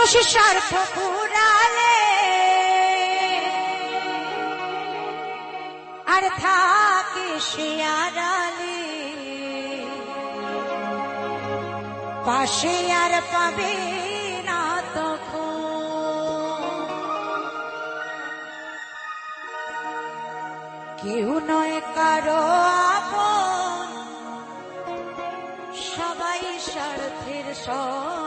মানুষ স্বার্থ পুরালে আর থাকে সে আড়ালে। পাশে আর পাবে না তখন। কেউ নয় কারও আপন। সবাই স্বার্থের সব